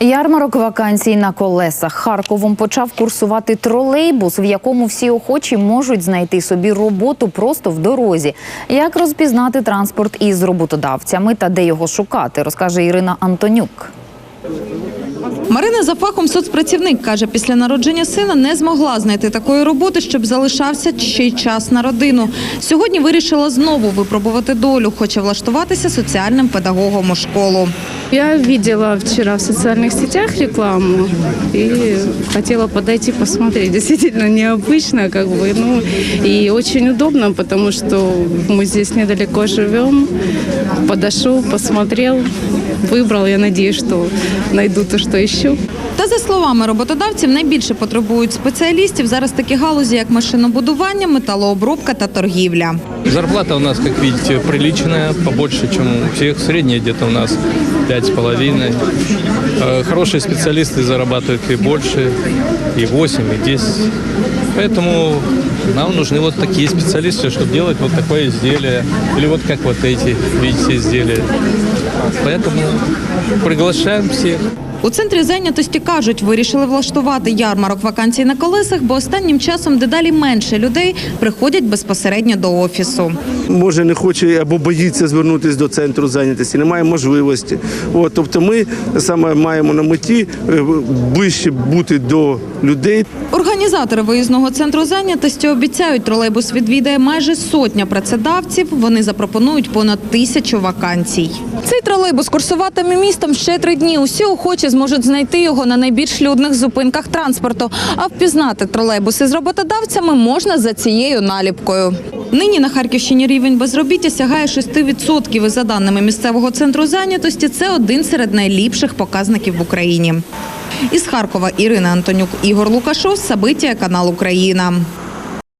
Ярмарок вакансій на колесах Харковом почав курсувати тролейбус, в якому всі охочі можуть знайти собі роботу просто в дорозі. Як розпізнати транспорт із роботодавцями та де його шукати, розкаже Ірина Антонюк. Марина за фахом соцпрацівник каже, після народження сина не змогла знайти такої роботи, щоб залишався ще й час на родину. Сьогодні вирішила знову випробувати долю, хоче влаштуватися соціальним педагогом у школу. Я видела вчера в социальных сетях рекламу и хотела подойти посмотреть. Действительно необычно, как бы, ну и очень удобно, потому что мы здесь недалеко живем. Подошел, посмотрел, выбрал. Я надеюсь, что найду то, что ищу. Та за словами роботодавців, найбільше потребують спеціалістів зараз такі галузі, як машинобудування, металообробка та торгівля. Зарплата у нас, как видите, приличная, побольше, чем у всех. Средняя где-то у нас 5,5. Э, Хорошие специалисты зарабатывают и больше, и 8, и 10. Поэтому нам нужны вот такие специалисты, чтобы делать вот такое изделие. Или вот как вот эти, видите, изделия. Поэтому приглашаем всех. У центрі зайнятості кажуть, вирішили влаштувати ярмарок вакансій на колесах, бо останнім часом дедалі менше людей приходять безпосередньо до офісу. може не хоче або боїться звернутися до центру зайнятості, немає можливості. От, тобто ми саме маємо на меті е, ближче бути до людей. Організатори виїзного центру зайнятості обіцяють, тролейбус відвідає майже сотня працедавців. Вони запропонують понад тисячу вакансій. Цей тролейбус курсуватиме містом ще три дні. Усі охочі зможуть знайти його на найбільш людних зупинках транспорту. А впізнати тролейбуси з роботодавцями можна за цією наліпкою. Нині на Харківщині рівень безробіття сягає 6%. І за даними місцевого центру зайнятості, це один серед найліпших показників в Україні. Із Харкова Ірина Антонюк, Ігор Лукашов, Сабиття, канал Україна.